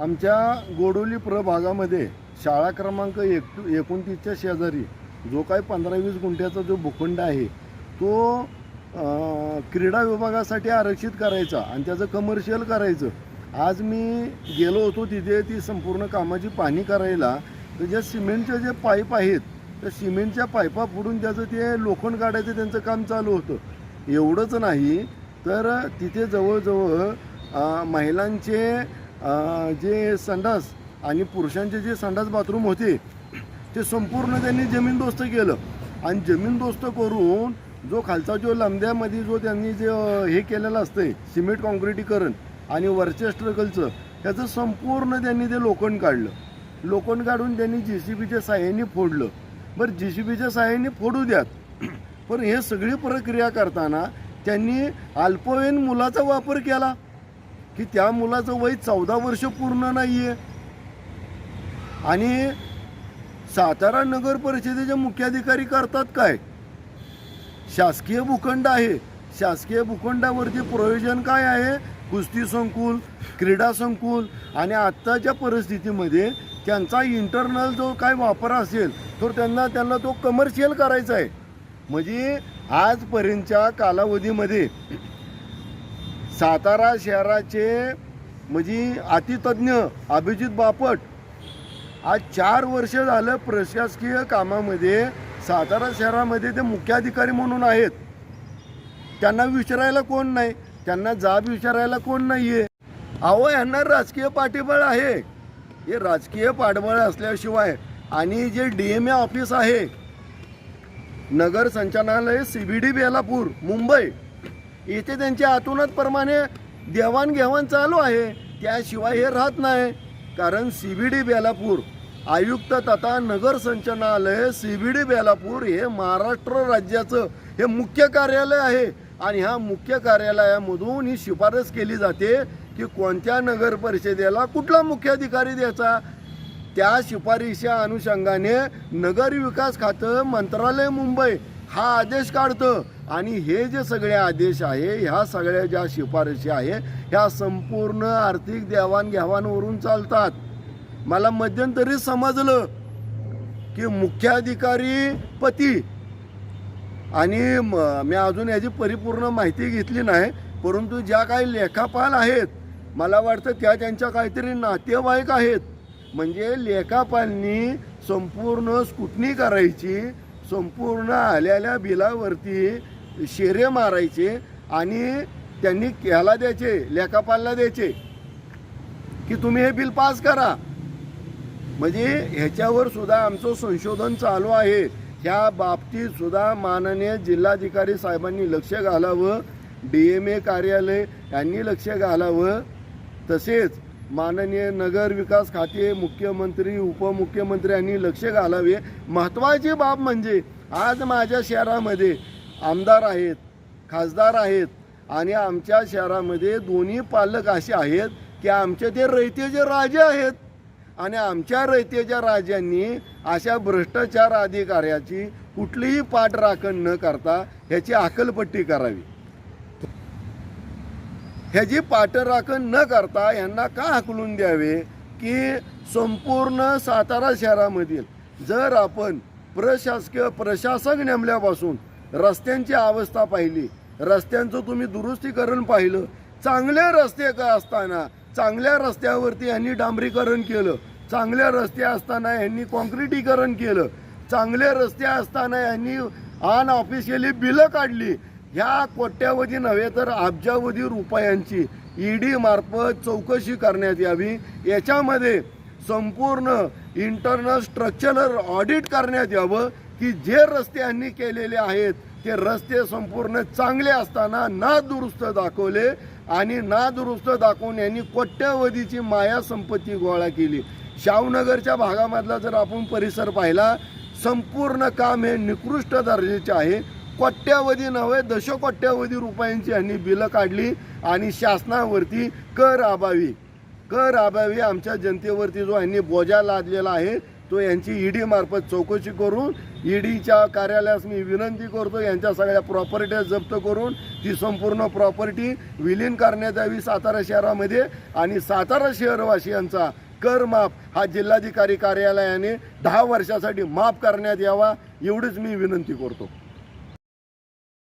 आमच्या गोडोली प्रभागामध्ये शाळा क्रमांक एक एकोणतीसच्या शेजारी जो काही पंधरा वीस गुंठ्याचा जो भूखंड आहे तो क्रीडा विभागासाठी आरक्षित करायचा आणि त्याचं कमर्शियल करायचं. आज मी गेलो होतो तिथे ती संपूर्ण कामाची पाहणी करायला. तर ज्या सिमेंटचे जे पाईप आहेत त्या सिमेंटच्या पाईपा पुढून त्याचं ते लोखंड काढायचं त्यांचं काम चालू होतं. एवढंच नाही तर तिथे जवळजवळ महिलांचे जे संडास आणि पुरुषांचे जे संडास बाथरूम होते ते संपूर्ण त्यांनी जमीनदोस्त केलं. आणि जमीनदोस्त करून जो खालचा जो लंब्यामध्ये जो त्यांनी जे हे केलेलं आहे सिमेंट कॉन्क्रिटीकरण आणि वरच्या स्ट्रगलचं त्याचं संपूर्ण त्यांनी ते लोखंड काढलं. लोखंड काढून त्यांनी जी सी बीच्या साह्याने फोडलं. बरं जी सी बीच्या साह्याने फोडू द्यात. पण हे सगळी प्रक्रिया करताना त्यांनी अल्पवयीन मुलाचा वापर केला. की त्या मुलाचं वय चौदा वर्ष पूर्ण नाही आहे आणि सातारा नगर परिषदेचे मुख्याधिकारी करतात काय? शासकीय भूखंड आहे. शासकीय भूखंडावरती प्रयोजन काय आहे? कुस्ती संकुल क्रीडा संकुल आणि आत्ताच्या परिस्थितीमध्ये त्यांचा इंटरनल जो काय वापर असेल तर त्यांना त्यांना तो कमर्शियल करायचा आहे. म्हणजे आजपर्यंतच्या कालावधीमध्ये सातारा शहराचे म्हणजे अतितज्ञ अभिजित बापट आज चार वर्ष झालं प्रशासकीय कामामध्ये सातारा शहरामध्ये ते मुख्याधिकारी म्हणून आहेत. त्यांना विचारायला कोण नाही? त्यांना जाब विचारायला कोण नाही आहे अहो यांना राजकीय पाठिबळ आहे. हे राजकीय पाठबळ असल्याशिवाय आणि जे डी एम ए ऑफिस आहे नगर संचालनालय C B D Belapur Mumbai इथे त्यांच्या आतूनच प्रमाणे देवाणघेवाण चालू आहे. त्याशिवाय हे राहत नाही. कारण सी बी डी बेलापूर आयुक्त तथा नगर संचालनालय सी बी डी बेलापूर हे महाराष्ट्र राज्याचं हे मुख्य कार्यालय आहे. आणि ह्या मुख्य कार्यालयामधून ही शिफारस केली जाते की कोणत्या नगर परिषदेला कुठला मुख्याधिकारी द्यायचा? त्या शिफारशीच्या अनुषंगाने नगर विकास खातं मंत्रालय मुंबई हा आदेश काढतं. आणि हे जे सगळे आदेश आहे ह्या सगळ्या ज्या शिफारशी आहे ह्या संपूर्ण आर्थिक देवाणघेवाणवरून चालतात. मला मध्यंतरी समजलं की मुख्याधिकारी पती. आणि म- मी अजून याची परिपूर्ण माहिती घेतली नाही परंतु ज्या काही लेखापाल आहेत मला वाटतं त्या त्यांच्या काहीतरी नातेवाईक आहेत. म्हणजे लेखापालनी संपूर्ण स्कुटणी करायची संपूर्ण आलेल्या बिलावरती शेरे मारायचे आणि त्यांनी ह्याला द्यायचे लेखापालला द्यायचे की तुम्ही हे बिल पास करा. म्हणजे ह्याच्यावर सुद्धा आमचं संशोधन चालू आहे. ह्या बाबतीत सुद्धा माननीय जिल्हाधिकारी साहेबांनी लक्ष घालावं डी एम ए कार्यालय यांनी लक्ष घालावं. तसेच माननीय नगर विकास खाते मुख्यमंत्री उपमुख्यमंत्र्यांनी लक्ष घालावे. महत्त्वाची बाब म्हणजे आज माझ्या शहरामध्ये आमदार आहेत खासदार आहेत आणि आमच्या शहरामध्ये दोन्ही पालक असे आहेत की आमचे ते रयतेचे राजे आहेत. आणि आमच्या रयतेच्या राजांनी अशा भ्रष्टाचार अधिकाऱ्याची कुठलीही पाठराखण न करता ह्याची अकलपट्टी करावी. ह्याची पाठराखण न करता यांना का हकलून द्यावे? की संपूर्ण सातारा शहरामधील जर आपण प्रशासकीय प्रशासक नेमल्यापासून रस्त्यांची अवस्था पाहिली रस्त्यांचं तुम्ही दुरुस्तीकरण पाहिलं चांगले रस्ते का असताना चांगल्या रस्त्यावरती यांनी डांबरीकरण केलं चांगले रस्ते असताना यांनी कॉन्क्रिटीकरण केलं चांगले रस्ते असताना यांनी ऑन ऑफिशियली बिलं काढली ह्या कोट्यावधी नव्हे तर अब्जावधी रुपयांची ईडी मार्फत चौकशी करण्यात यावी. याच्यामध्ये संपूर्ण इंटरनल स्ट्रक्चरल ऑडिट करण्यात यावं की जे रस्ते यांनी केलेले आहेत ते रस्ते संपूर्ण चांगले असताना ना दुरुस्त दाखवले आणि ना दुरुस्त दाखवून यांनी कोट्यावधीची माया संपत्ती गोळा केली. शावनगरच्या भागामधला जर आपण परिसर पाहिला संपूर्ण काम हे निकृष्ट दर्जाचे आहे. कोट्यावधी नव्हे दशकोट्यावधी रुपयांची यांनी बिलं काढली आणि शासनावरती कर अभावी. कर अभावी आमच्या जनतेवरती जो यांनी बोजा लादलेला आहे तो यांची ईडी मार्फत चौकशी करून ईडीच्या कार्यालयास मी विनंती करतो यांच्या सगळ्या प्रॉपर्ट्या जप्त करून ती संपूर्ण प्रॉपर्टी विलीन करण्यात यावी सातारा शहरामध्ये. आणि सातारा शहरवासियांचा कर माफ हा जिल्हाधिकारी कार्यालयाने दहा वर्षासाठी माफ करण्यात यावा एवढीच मी विनंती करतो.